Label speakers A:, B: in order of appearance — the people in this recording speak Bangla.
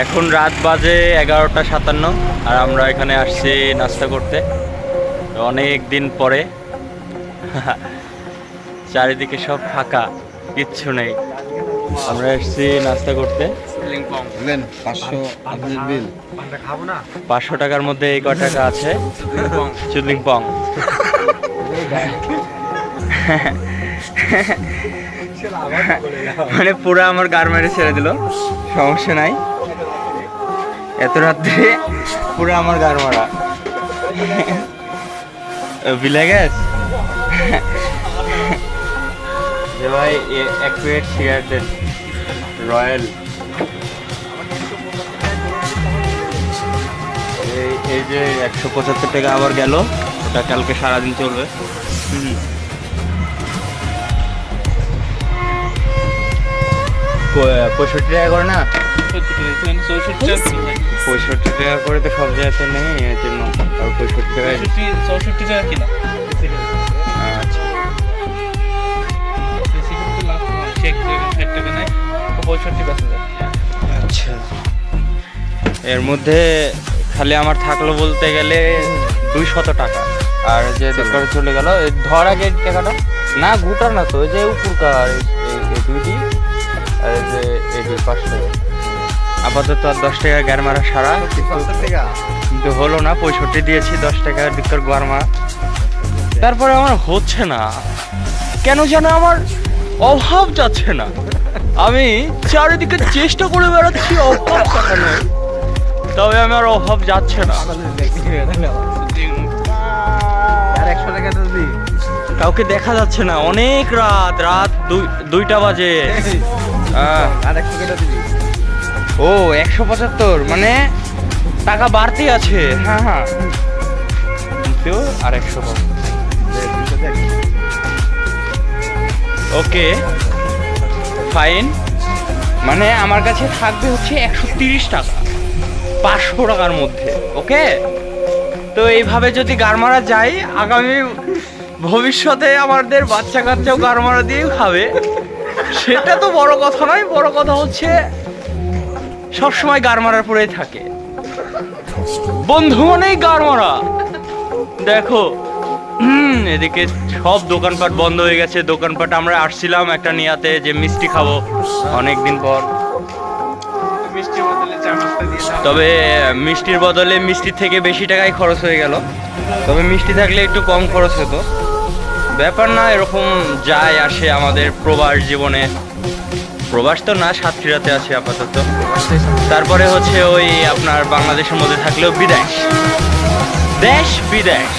A: এখন রাত বাজে এগারোটা সাতান্ন আর আমরা এখানে আসছি নাস্তা করতে। অনেক দিন পরে। চারিদিকে সব ফাঁকা কিচ্ছু নেই। আমরা এসছি নাস্তা করতে।
B: পাঁচশো
A: পাঁচশো টাকার মধ্যে এই ক টাকা আছে? চুদলিং পং। মানে পুরো আমার গার মেরে ছেড়ে দিল। সমস্যা নাই। এত রাত্রে পুরো আমার গার মারা। বিলে গেছ যে ভাই এক প্লেট সিগারেট দেন রয়্যাল। এই যে একশো পঁচাত্তর টাকা আবার গেল, ওটা কালকে সারাদিন চলবে। পঁয়ষট্টি টাকা করে না? পঁয়ষট্টি টাকা করে তো সব জায়গাতে নেই এর জন্য। আর পঁয়ষট্টি টাকা
C: চৌষট্টি টাকা কিনা?
A: আচ্ছা
C: টাকা টাকা
A: এর মধ্যে খালি আমার থাকল বলতে গেলে দুইশত টাকা। আর যে দোকানে চলে গেল ধর আগে টাকাটা। না গোটা না তো যে উপরকার দুইটি আর এই যে এই দুই পাঁচশো আপাতত আর দশ টাকা গ্যার মারা সারা কিন্তু হলো না পঁয়ষট্টি দিয়েছি দশ টাকা দিকর গ্যার মারা তারপরে আমার হচ্ছে না। কেন যেন আমার অভাব যাচ্ছে না। আমি চারিদিকে চেষ্টা করে বেড়াচ্ছি অভাব কাটানোর তবে আমার অভাব যাচ্ছে না। কাউকে দেখা যাচ্ছে না। অনেক রাত রাত দুই দুইটা বাজে।
B: আর একশো টাকা দিবি
A: ও, একশো পঁচাত্তর মানে টাকা বাড়তি আছে। হ্যাঁ হ্যাঁ। আর একশো ওকে, ফাইন। মানে আমার কাছে থাকবে হচ্ছে একশো তিরিশ টাকা, পাঁচশো টাকার মধ্যে, ওকে? তো এইভাবে যদি গারমারা যায়, আগামী ভবিষ্যতে আমাদের বাচ্চা কাচ্চাও গারমারা দিয়েও খাবে। সেটা তো বড় কথা নয়, বড় কথা হচ্ছে সবসময় গার মারার পরেই থাকে। বন্ধু মানেই গার মারা। দেখো এদিকে সব দোকানপাট বন্ধ হয়ে গেছে। দোকানপাট আমরা আসছিলাম একটা নিয়াতে যে মিষ্টি খাব অনেক দিন পর। তবে, মিষ্টির বদলে মিষ্টির থেকে বেশি টাকাই খরচ হয়ে গেল। তবে মিষ্টি থাকলে একটু কম খরচ হতো। ব্যাপার না, এরকম যায়, আসে আমাদের প্রবাস জীবনে। প্রবাস তো না, সাতক্ষীরাতে আছে আপাতত। তারপরে হচ্ছে ওই আপনার বাংলাদেশের মধ্যে থাকলেও বিদেশ। দেশ বিদেশ।